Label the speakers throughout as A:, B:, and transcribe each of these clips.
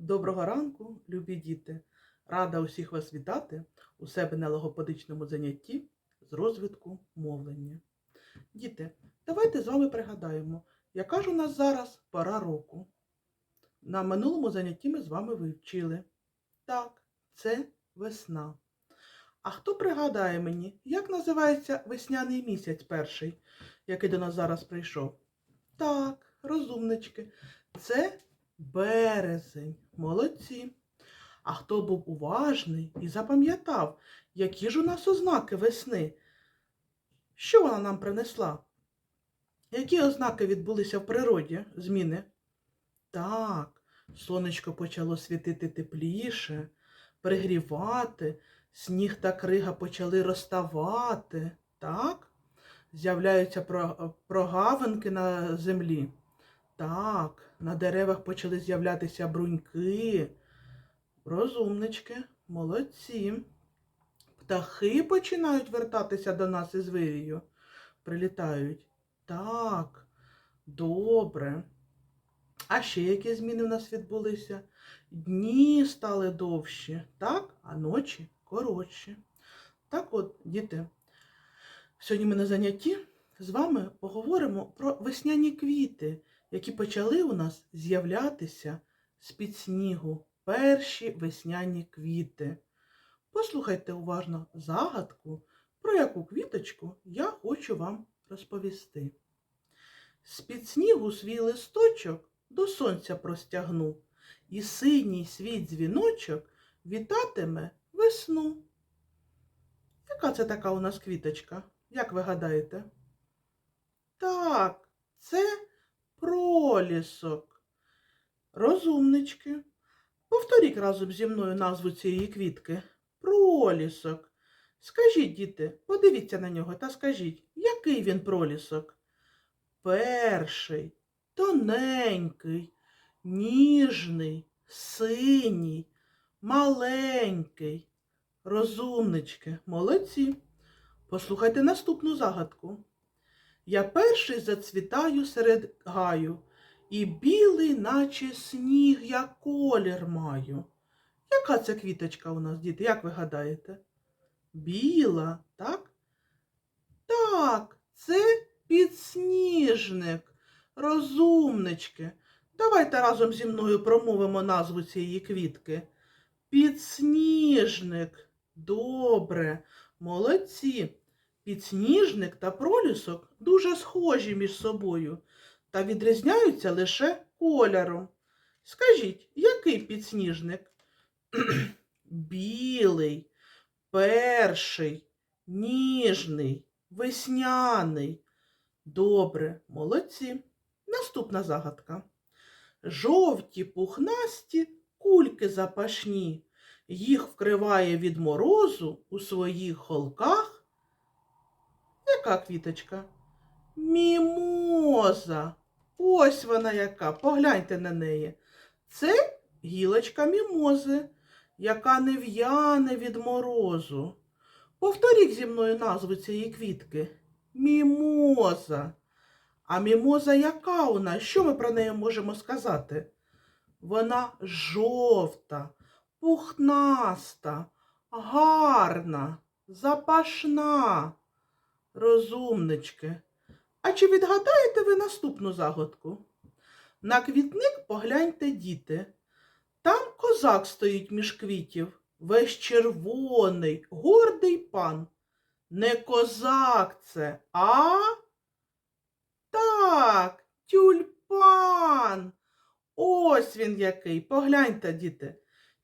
A: Доброго ранку, любі діти! Рада усіх вас вітати у себе на логопедичному занятті з розвитку мовлення. Діти, давайте з вами пригадаємо, яка ж у нас зараз пора року. На минулому занятті ми з вами вивчили. Так, це весна. А хто пригадає мені, як називається весняний місяць перший, який до нас зараз прийшов? Так, розумнички, це Березень, молодці. А хто був уважний і запам'ятав, які ж у нас ознаки весни? Що вона нам принесла? Які ознаки відбулися в природі зміни? Так, сонечко почало світити тепліше, пригрівати, сніг та крига почали розставати. Так? З'являються про- прогавинки на землі. Так, на деревах почали з'являтися бруньки. Розумнички, молодці. Птахи починають вертатися до нас із вирію. Прилітають. Так, добре. А ще які зміни в нас відбулися? Дні стали довші, так, а ночі коротші. Так от, діти, сьогодні ми на занятті з вами поговоримо про весняні квіти, які почали у нас з'являтися з-під снігу. Перші весняні квіти. Послухайте уважно загадку, про яку квіточку я хочу вам розповісти. З-під снігу свій листочок до сонця простягну, і синій свій дзвіночок вітатиме весну. Яка це така у нас квіточка? Як ви гадаєте? Так, це пролісок. Розумнички. Повторіть разом зі мною назву цієї квітки. Пролісок. Скажіть, діти, подивіться на нього та скажіть, який він пролісок? Перший, тоненький, ніжний, синій, маленький. Розумнички, молодці. Послухайте наступну загадку. Я перший зацвітаю серед гаю, і білий, наче сніг, я колір маю. Яка це квіточка у нас, діти, як ви гадаєте? Біла, так? Так, це підсніжник. Розумнички. Давайте разом зі мною промовимо назву цієї квітки. Підсніжник. Добре, молодці. Підсніжник та пролісок дуже схожі між собою та відрізняються лише кольором. Скажіть, який підсніжник? Білий, перший, ніжний, весняний. Добре, молодці. Наступна загадка. Жовті пухнасті кульки запашні. Їх вкриває від морозу у своїх холках. Яка квіточка? Мімоза. Ось вона яка. Погляньте на неї. Це гілочка мімози, яка не в'яне від морозу. Повторіть зі мною назву цієї квітки. Мімоза. А мімоза яка нас? Що ми про неї можемо сказати? Вона жовта, пухнаста, гарна, запашна. Розумнички. А чи відгадаєте ви наступну загадку? На квітник погляньте, діти. Там козак стоїть між квітів, весь червоний, гордий пан. Не козак це, а так, тюльпан. Ось він який. Погляньте, діти.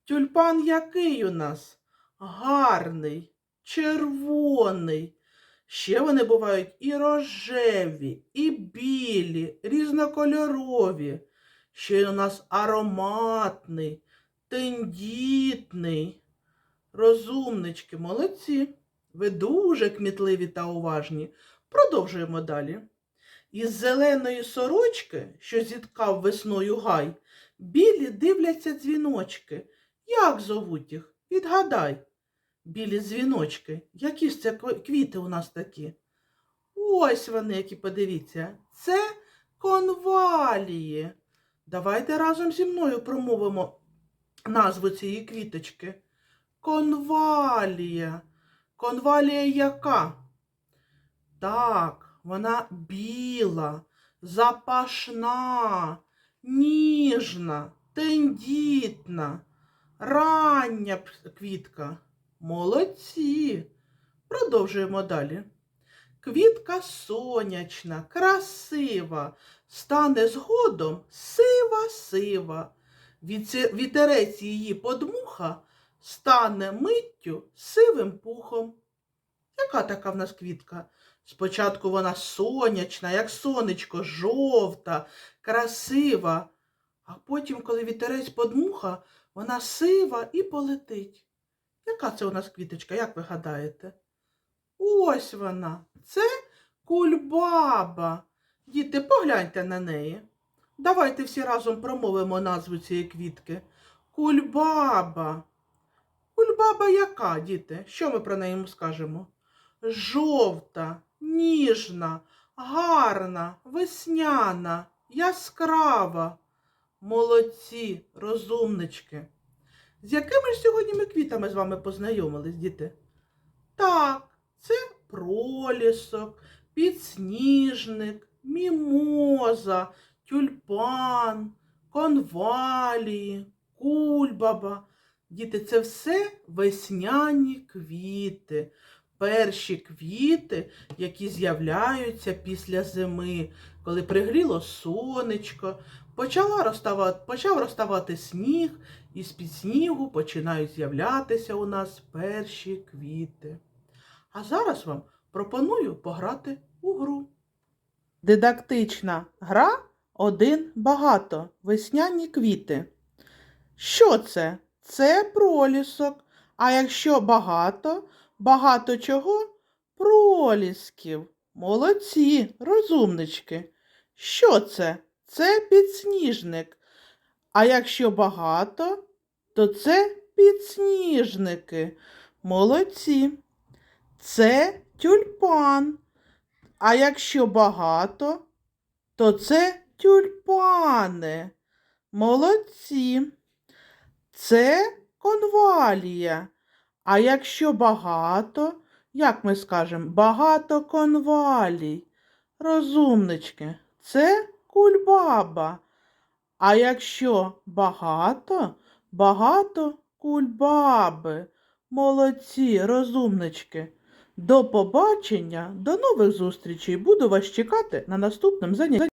A: Тюльпан який у нас? Гарний, червоний. Ще вони бувають і рожеві, і білі, різнокольорові. Ще й у нас ароматний, тендітний. Розумнички, молодці. Ви дуже кмітливі та уважні. Продовжуємо далі. Із зеленої сорочки, що зіткав весною гай, білі дивляться дзвіночки. Як зовуть їх? Відгадай. Білі дзвіночки. Які ж це квіти у нас такі? Ось вони, які подивіться. Це конвалії. Давайте разом зі мною промовимо назву цієї квіточки? Конвалія. Конвалія яка? Так, вона біла, запашна, ніжна, тендітна, рання квітка. Молодці. Продовжуємо далі. Квітка сонячна, красива, стане згодом сива-сива. Вітерець її подмуха стане миттю сивим пухом. Яка така в нас квітка? Спочатку вона сонячна, як сонечко, жовта, красива, а потім, коли вітерець подмуха, вона сива і полетить. Яка це у нас квіточка, як ви гадаєте? Ось вона. Це кульбаба. Діти, погляньте на неї. Давайте всі разом промовимо назву цієї квітки. Кульбаба. Кульбаба яка, діти? Що ми про неї скажемо? Жовта, ніжна, гарна, весняна, яскрава. Молодці, розумнички. З якими ж сьогодні ми квітами з вами познайомились, діти? Так, це пролісок, підсніжник, мімоза, тюльпан, конвалії, кульбаба. Діти, це все весняні квіти, перші квіти, які з'являються після зими, коли пригріло сонечко, почала розставати, почав розставати сніг, і з-під снігу починають з'являтися у нас перші квіти. А зараз вам пропоную пограти у гру. Дидактична гра один багато. Весняні квіти. Що це? Це пролісок. А якщо багато, багато чого? Пролісків. Молодці, розумнички. Що це? Це підсніжник. А якщо багато, то це підсніжники. Молодці. Це тюльпан. А якщо багато, то це тюльпани. Молодці. Це конвалія. А якщо багато, як ми скажемо, багато конвалій. Розумнички, це кульбаба. А якщо багато, багато кульбаби. Молодці, розумнички. До побачення, до нових зустрічей. Буду вас чекати на наступному занятті.